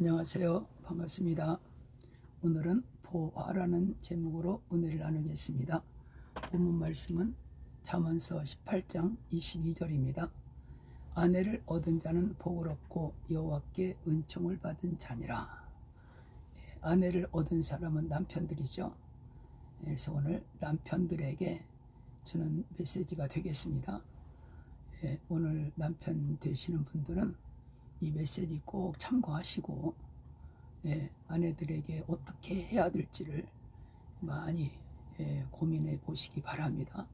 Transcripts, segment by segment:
안녕하세요. 반갑습니다. 오늘은 보화라는 제목으로 은혜를 나누겠습니다. 본문 말씀은 잠언서 18장 22절입니다. 아내를 얻은 자는 복을 얻고 여호와께 은총을 받은 자니라. 예, 아내를 얻은 사람은 남편들이죠. 예, 그래서 오늘 남편들에게 주는 메시지가 되겠습니다. 예, 오늘 남편 되시는 분들은 이 메시지 꼭 참고하시고 예, 아내들에게 어떻게 해야 될지를 많이 예, 고민해 보시기 바랍니다.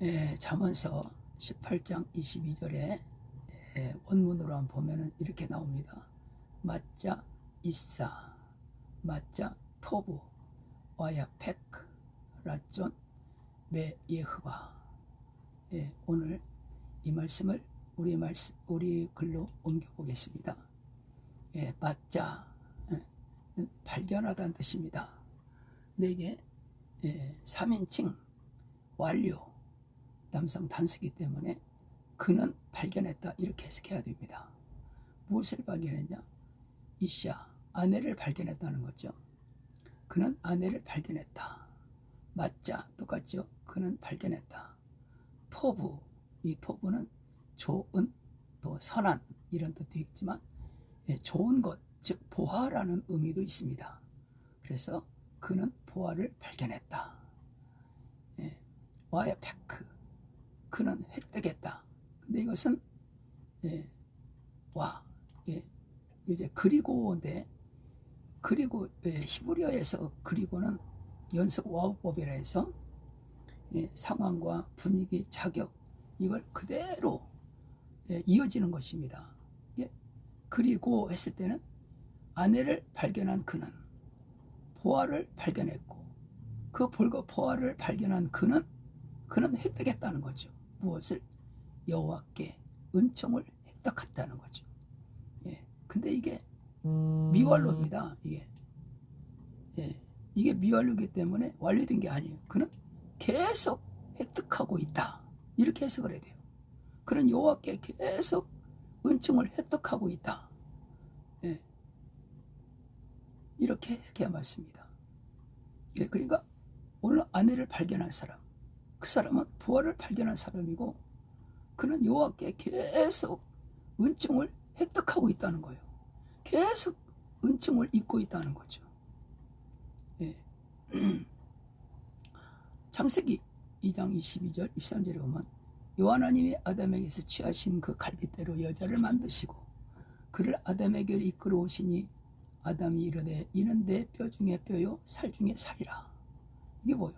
예, 잠언서 18장 22절에 예, 원문으로 한번 보면은 이렇게 나옵니다. 맞자 이사 맞자 토부 와야 페크 라존 메 예흐바 예, 오늘 이 말씀을 우리 말씀 우리 글로 옮겨 보겠습니다. 예, 맞자 예, 발견하다는 뜻입니다. 내게 예, 3인칭 완료 남성 단수기 때문에 그는 발견했다 이렇게 해석해야 됩니다. 무엇을 발견했냐? 이샤 아내를 발견했다는 거죠. 그는 아내를 발견했다. 맞자 똑같죠. 그는 발견했다. 토부 이 토부는 좋은 또 선한 이런 뜻도 있지만 예, 좋은 것, 즉 보화라는 의미도 있습니다. 그래서 그는 보화를 발견했다. 예, 와야 페크 그는 획득했다. 근데 이것은 예, 와 예, 이제 그리고인데 그리고 예, 히브리어에서 그리고는 연속 와우법이라 해서 예, 상황과 분위기, 자격 이걸 그대로 예, 이어지는 것입니다. 예, 그리고 했을 때는 아내를 발견한 그는 보화를 발견했고 그 볼거 보화를 발견한 그는 그는 획득했다는 거죠. 무엇을 여호와께 은총을 획득했다는 거죠. 예, 근데 이게 미완료입니다. 이게 예, 이게 미완료이기 때문에 완료된 게 아니에요. 그는 계속 획득하고 있다. 이렇게 해석을 해야 돼요. 그런 여호와께 계속 은총을 획득하고 있다. 예. 이렇게 해석해야 맞습니다. 예, 그러니까 오늘 아내를 발견한 사람, 그 사람은 부활을 발견한 사람이고, 그는 여호와께 계속 은총을 획득하고 있다는 거예요. 계속 은총을 입고 있다는 거죠. 예. 창세기 2장 22절, 23절에 보면 요하나님이 아담에게서 취하신 그 갈빗대로 여자를 만드시고 그를 아담에게 이끌어 오시니 아담이 이르되 이는 내 뼈 중에 뼈요 살 중에 살이라 이게 뭐요?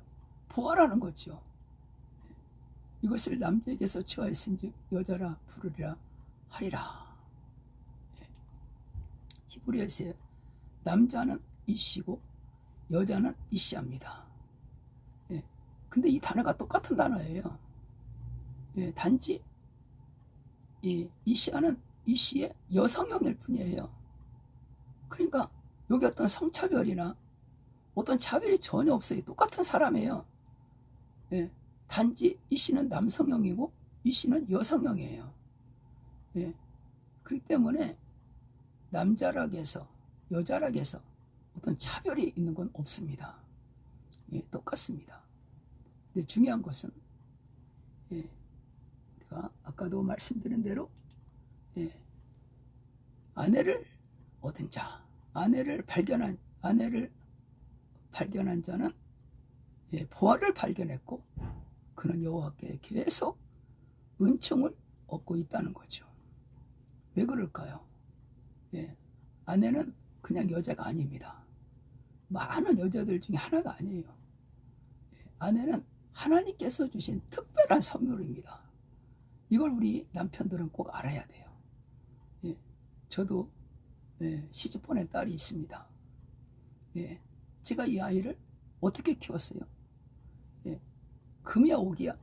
부활하는 거죠. 이것을 남자에게서 취하였은즉 여자라 부르리라 하리라. 히브리에서 남자는 이씨고 여자는 이씨합니다. 예. 근데 이 단어가 똑같은 단어예요. 예, 단지 이 이 시아는 이 시의 여성형일 뿐이에요. 그러니까 여기 어떤 성차별이나 어떤 차별이 전혀 없어요. 똑같은 사람이에요. 예, 단지 이 씨는 남성형이고 이 씨는 여성형이에요. 예, 그렇기 때문에 남자락에서 여자락에서 어떤 차별이 있는 건 없습니다. 예, 똑같습니다. 근데 중요한 것은 예, 아까도 말씀드린 대로 예, 아내를 얻은 자, 아내를 발견한 아내를 발견한 자는 예, 보화를 발견했고 그는 여호와께 계속 은총을 얻고 있다는 거죠. 왜 그럴까요? 예, 아내는 그냥 여자가 아닙니다. 많은 여자들 중에 하나가 아니에요. 예, 아내는 하나님께서 주신 특별한 선물입니다. 이걸 우리 남편들은 꼭 알아야 돼요. 예, 저도 예, 시집 보낸 딸이 있습니다. 예, 제가 이 아이를 어떻게 키웠어요? 예, 금이야 오기야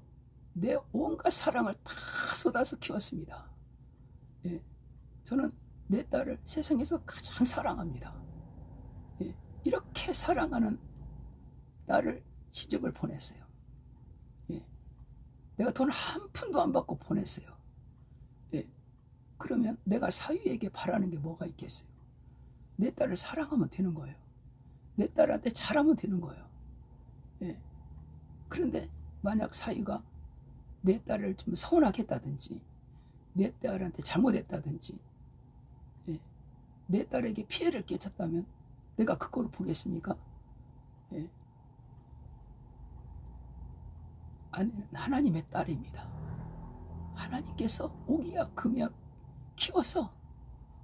내 온갖 사랑을 다 쏟아서 키웠습니다. 예, 저는 내 딸을 세상에서 가장 사랑합니다. 예, 이렇게 사랑하는 딸을 시집을 보냈어요. 예, 내가 돈 한 푼도 안 받고 보냈어요. 예, 그러면 내가 사위에게 바라는 게 뭐가 있겠어요? 내 딸을 사랑하면 되는 거예요. 내 딸한테 잘하면 되는 거예요. 예. 그런데 만약 사위가 내 딸을 좀 서운하게 했다든지 내 딸한테 잘못했다든지 예. 내 딸에게 피해를 끼쳤다면 내가 그거를 보겠습니까? 예. 아내는 하나님의 딸입니다. 하나님께서 오기약 금약 키워서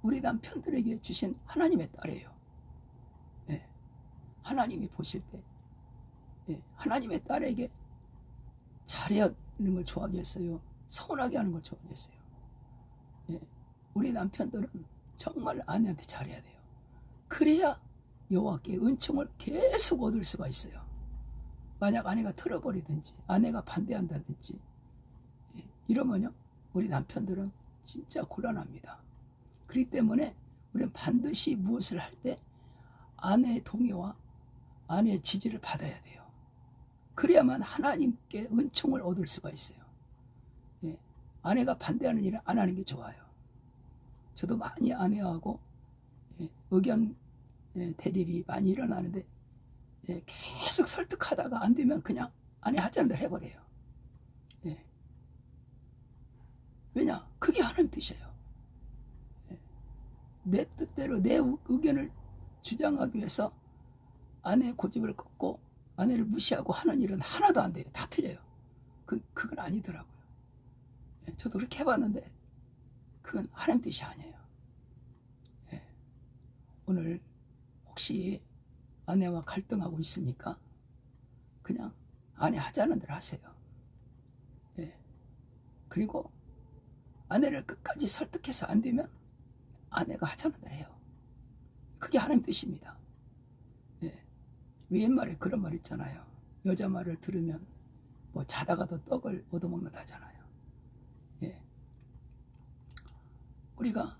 우리 남편들에게 주신 하나님의 딸이에요. 예. 하나님이 보실 때 예. 하나님의 딸에게 잘해야 하는 걸 좋아하겠어요? 서운하게 하는 걸 좋아하겠어요? 예. 우리 남편들은 정말 아내한테 잘해야 돼요. 그래야 여호와께 은총을 계속 얻을 수가 있어요. 만약 아내가 틀어버리든지 아내가 반대한다든지 예, 이러면요 우리 남편들은 진짜 곤란합니다. 그렇기 때문에 우리는 반드시 무엇을 할 때 아내의 동의와 아내의 지지를 받아야 돼요. 그래야만 하나님께 은총을 얻을 수가 있어요. 예, 아내가 반대하는 일을 안 하는 게 좋아요. 저도 많이 아내하고 예, 의견 예, 대립이 많이 일어나는데 예, 계속 설득하다가 안 되면 그냥 아내 하자는 대로 해버려요. 예. 왜냐? 그게 하나님 뜻이에요. 예. 내 뜻대로 내 의- 의견을 주장하기 위해서 아내의 고집을 꺾고 아내를 무시하고 하는 일은 하나도 안 돼요. 다 틀려요. 그, 그건 아니더라고요. 예, 저도 그렇게 해봤는데 그건 하나님 뜻이 아니에요. 예. 오늘 혹시 아내와 갈등하고 있습니까? 그냥 아내 하자는 대로 하세요. 예. 그리고 아내를 끝까지 설득해서 안 되면 아내가 하자는 대로 해요. 그게 하나님 뜻입니다. 예. 옛말에 그런 말 있잖아요. 여자 말을 들으면 뭐 자다가도 떡을 얻어먹는다 하잖아요. 예. 우리가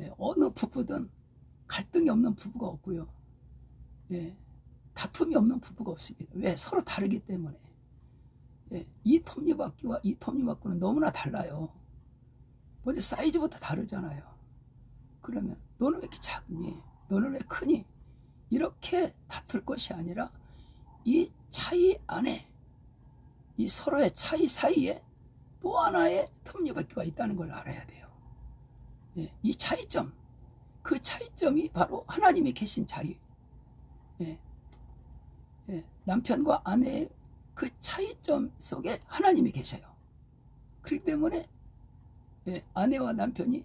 예, 어느 부부든 갈등이 없는 부부가 없고요. 예, 다툼이 없는 부부가 없습니다. 왜? 서로 다르기 때문에. 예, 이 톱니바퀴와 이 톱니바퀴는 너무나 달라요. 먼저 사이즈부터 다르잖아요. 그러면 너는 왜 이렇게 작니? 너는 왜 크니? 이렇게 다툴 것이 아니라 이 차이 안에 이 서로의 차이 사이에 또 하나의 톱니바퀴가 있다는 걸 알아야 돼요. 예, 이 차이점, 그 차이점이 바로 하나님이 계신 자리. 예, 예, 남편과 아내의 그 차이점 속에 하나님이 계셔요. 그렇기 때문에 예, 아내와 남편이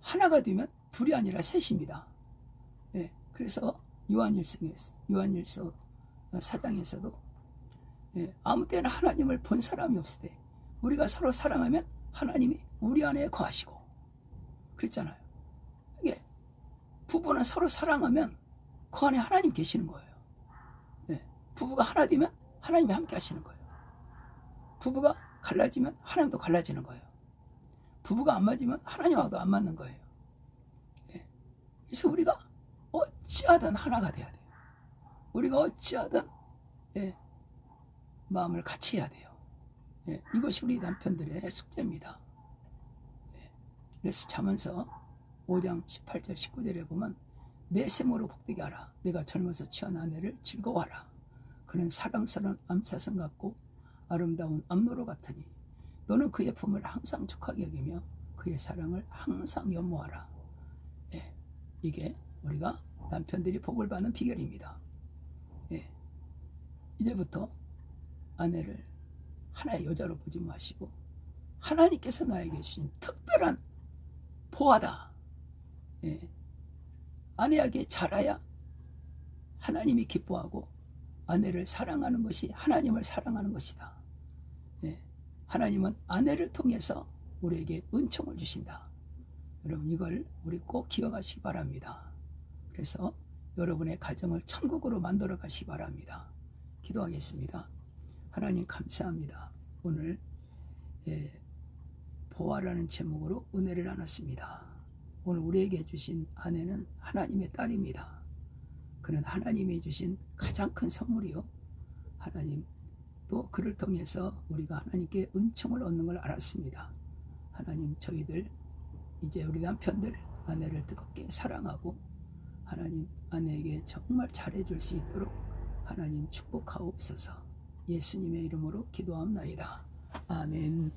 하나가 되면 둘이 아니라 셋입니다. 예, 그래서 요한일서에서 요한일서 사장에서도 예, 아무 때나 하나님을 본 사람이 없을 때 우리가 서로 사랑하면 하나님이 우리 안에 거하시고 그랬잖아요. 이게 부부는 서로 사랑하면 그 안에 하나님 계시는 거예요. 예, 부부가 하나 되면 하나님이 함께 하시는 거예요. 부부가 갈라지면 하나님도 갈라지는 거예요. 부부가 안 맞으면 하나님하고도 안 맞는 거예요. 예, 그래서 우리가 어찌하든 하나가 돼야 돼요. 우리가 어찌하든 예, 마음을 같이 해야 돼요. 예, 이것이 우리 남편들의 숙제입니다. 예, 그래서 자면서 5장 18절 19절에 보면 내 셈으로 복되게 하라. 내가 젊어서 취한 아내를 즐거워하라. 그는 사랑스러운 암사슴 같고 아름다운 암로로 같으니 너는 그의 품을 항상 족하게 여기며 그의 사랑을 항상 연모하라. 예, 이게 우리가 남편들이 복을 받는 비결입니다. 예, 이제부터 아내를 하나의 여자로 보지 마시고 하나님께서 나에게 주신 특별한 보화다. 예, 아내에게 잘해야 하나님이 기뻐하고 아내를 사랑하는 것이 하나님을 사랑하는 것이다. 예, 하나님은 아내를 통해서 우리에게 은총을 주신다. 여러분 이걸 우리 꼭 기억하시기 바랍니다. 그래서 여러분의 가정을 천국으로 만들어 가시기 바랍니다. 기도하겠습니다. 하나님 감사합니다. 오늘 예, 보아라는 제목으로 은혜를 나눴습니다. 오늘 우리에게 주신 아내는 하나님의 딸입니다. 그는 하나님이 주신 가장 큰 선물이요. 하나님 또 그를 통해서 우리가 하나님께 은총을 얻는 걸 알았습니다. 하나님 저희들 이제 우리 남편들 아내를 뜨겁게 사랑하고 하나님 아내에게 정말 잘해줄 수 있도록 하나님 축복하옵소서 예수님의 이름으로 기도합나이다. 아멘.